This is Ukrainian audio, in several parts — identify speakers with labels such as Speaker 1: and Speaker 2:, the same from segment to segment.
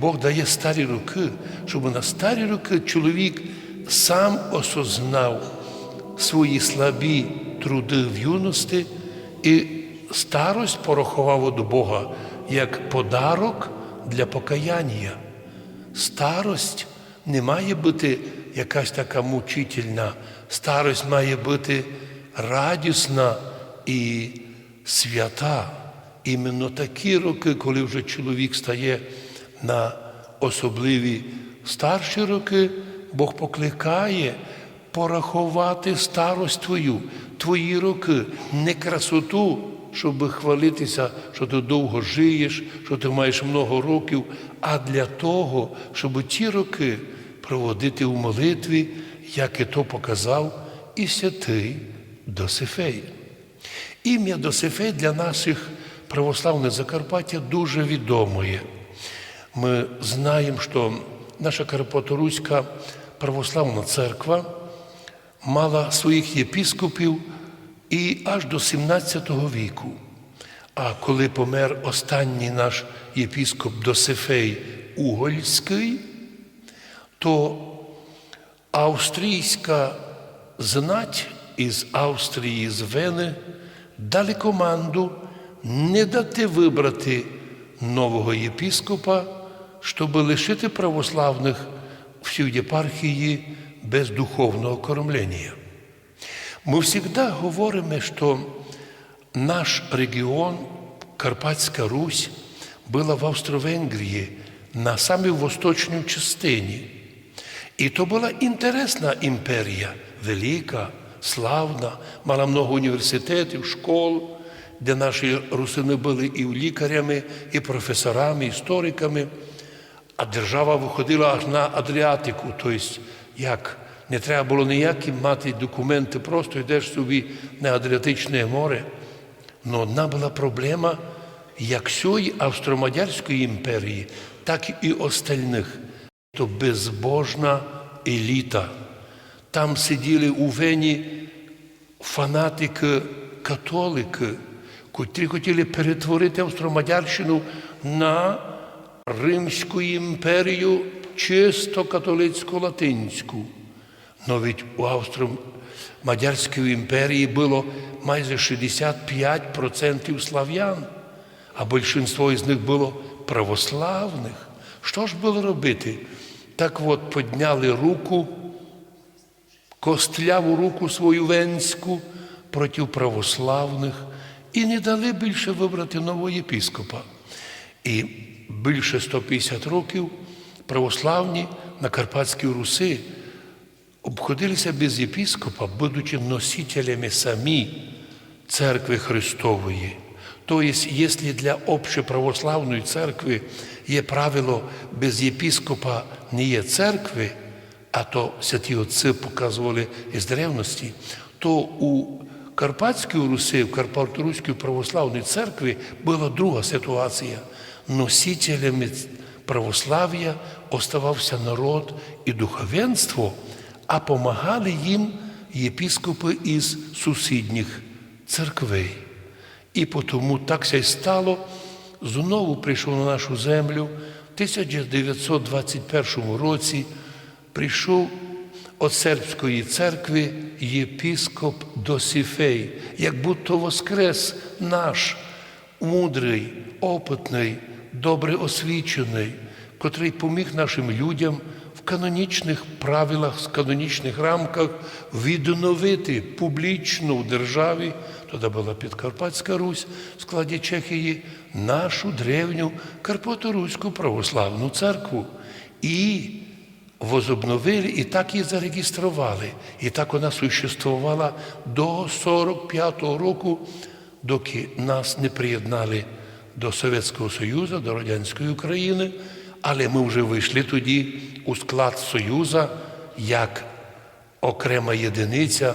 Speaker 1: Бог дає старі роки, щоб на старі роки чоловік сам осознав свої слабі труди в юності і старость порахував до Бога як подарок для покаяння. Старость не має бути якась така мучительна, старость має бути радісна і свята. Іменно такі роки, коли вже чоловік стає на особливі старші роки, Бог покликає порахувати старость твою, твої роки, не красоту, щоб хвалитися, що ти довго жиєш, що ти маєш много років, а для того, щоб ті роки проводити у молитві, як і то показав і святий Досифей. Ім'я Досифей для наших православних Закарпаття дуже відомое. Ми знаємо, що наша Карпаторуська православна церква мала своїх єпіскопів і аж до 17 віку. А коли помер останній наш єпіскоп Досифей Угольський, то австрійська знать із Австрії, з Вени дали команду не дати вибрати нового єпіскопа, щоб лишити православних всю єпархії без духовного кормлення. Ми завжди говоримо, що наш регіон, Карпатська Русь, була в Австро-Венгрії на самій восточній частині. І то була інтересна імперія, велика, славна, мала много університетів, школ, де наші русини були і лікарями, і професорами, і істориками. А держава виходила аж на Адріатику, тобто як не треба було ніякі мати документи, просто йдеш собі на Адріатичне море. Но одна була проблема як всієї Австро-Мадярської імперії, так і остальних. То безбожна еліта. Там сиділи у Вені фанатики католики, котрі хотіли перетворити Австро-Мадярщину на Римську імперію чисто католицьку латинську. Но ведь у Австро-Мадярської імперії було майже 65% слав'ян, а більшинство з них було православних. Що ж було робити? Так от підняли руку, костляву руку свою венську проти православних і не дали більше вибрати нового єпіскопа. І більше 150 років православні на Карпатській Руси обходилися без єпіскопа, будучи носителями самі церкви Христової. Тобто, якщо для общеправославної церкви є правило без єпіскопа не є церкви, а то святі отці показували із древності, то у Карпатській Русі, в Карпаторуській православній церкві була друга ситуація. Носителями православ'я оставався народ і духовенство, а помагали їм єпіскопи із сусідніх церквей. І тому так ся й стало. Знову прийшов на нашу землю в 1921 році. Прийшов від сербської церкви єпіскоп Досифей, як будто воскрес наш мудрий, опитний, добре освічений, котрий поміг нашим людям в канонічних правилах, в канонічних рамках відновити публічно в державі, тоді була Підкарпатська Русь в складі Чехії, нашу древню Карпаторуську православну церкву. І возобновили і так її зареєстрували. І так вона существувала до 45-го року, доки нас не приєднали до Совєтського Союзу, до Радянської України, але ми вже вийшли тоді у склад Союзу як окрема єдиниця,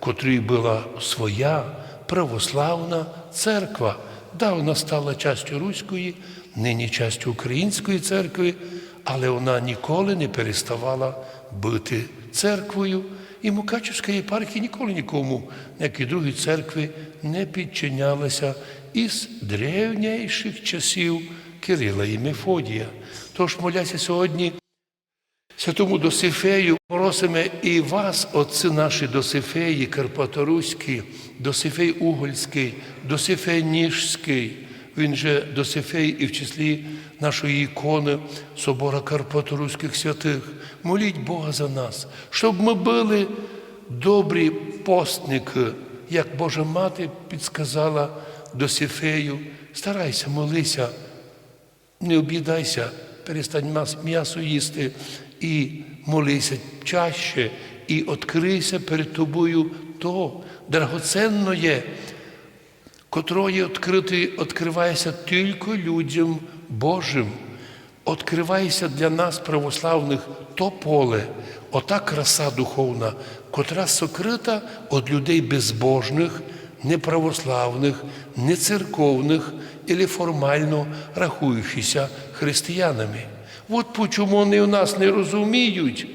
Speaker 1: котрій була своя православна церква. Да, вона стала частю Руської, нині частю Української церкви, але вона ніколи не переставала бути церквою. І Мукачівська єпархія ніколи нікому, ніякій другій церкви не підчинялася із древніших часів Кирила і Мефодія. Тож моляся сьогодні Святому Досифею просимо і вас, отці наші Досифеї, Карпаторуські, Досифей Угольський, Досифей Ніжський, він же Досифей і в числі нашої ікони Собора Карпаторуських святих. Моліть Бога за нас, щоб ми були добрі постники, як Божа Мати підсказала Досифею. Старайся, молися, не об'їдайся, перестань м'ясо їсти і молися чаще, і відкрийся перед тобою то драгоценно є, котрої відкрити, відкривається тільки людям Божим. Відкривається для нас, православних, то поле, ота краса духовна, котра сокрита від людей безбожних, неправославних, нецерковних або формально рахуючися християнами. От почому вони у нас не розуміють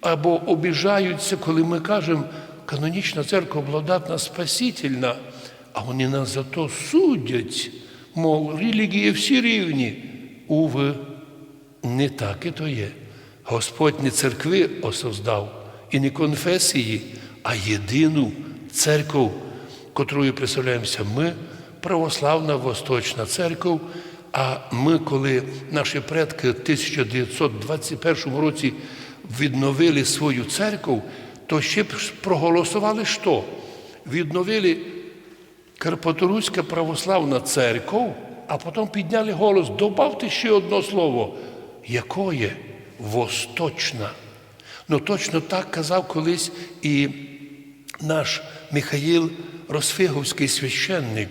Speaker 1: або обіжаються, коли ми кажемо, канонічна церква благодатна спасительна, а вони нас за то судять, мов релігії всі рівні. Уви, не так і то є. Господь не церкви осоздав і не конфесії, а єдину церкву, котрою представляємося ми, православна Восточна церква. А ми, коли наші предки в 1921 році відновили свою церкву, то ще проголосували що? Відновили Карпаторуська православна церква, а потім підняли голос, добавте ще одне слово. Якое? Восточна. Ну точно так казав колись і наш Михаїл Росфиговський священник,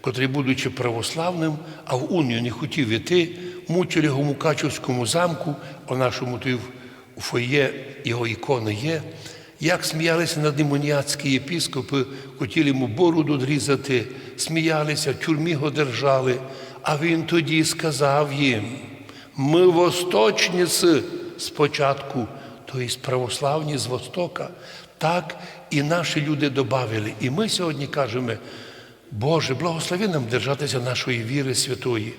Speaker 1: котрий, будучи православним, а в унію не хотів іти, мучили його Мукачівському замку, у нашому тут у фоє його ікони є. Як сміялися над ним уніатські єпіскопи, хотіли йому бороду дрізати, сміялися, в тюрмі його держали. А він тоді сказав їм: ми восточниці спочатку, тобто православні з Востока. Так і наші люди додали. І ми сьогодні кажемо, Боже, благослови нам держатися нашої віри святої,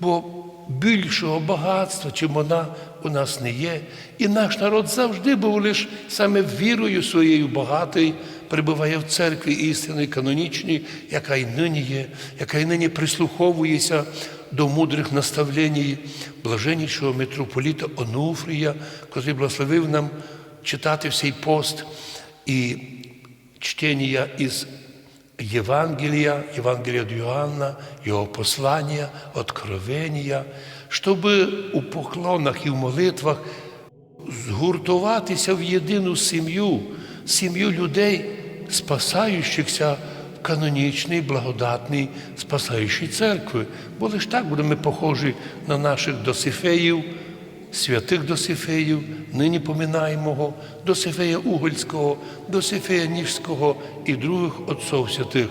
Speaker 1: бо більшого багатства, чим вона у нас не є. І наш народ завжди був лише саме вірою своєю багатий, перебуває в церкві істинної, канонічній, яка й нині є, яка й нині прислуховується до мудрих наставлень блаженнішого митрополіта Онуфрія, котрий благословив нам читати всей пост і чтення із Євангелія, Євангелія від Йоанна, його послання, откровення, щоб у поклонах і в молитвах згуртуватися в єдину сім'ю, сім'ю людей, спасаючихся в канонічній, благодатній, спасаючій церкви. Бо лише так будемо похожі на наших досифеїв, святих Досифеїв, нині поминаємого, Досифея Угольського, Досифея Ніжського і других отців святих.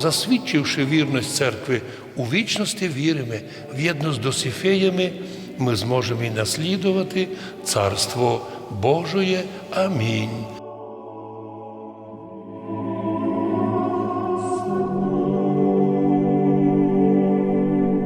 Speaker 1: Засвідчивши вірність церкви у вічності віримо, в'єдно з Досифеями ми зможемо і наслідувати Царство Божоє. Амінь.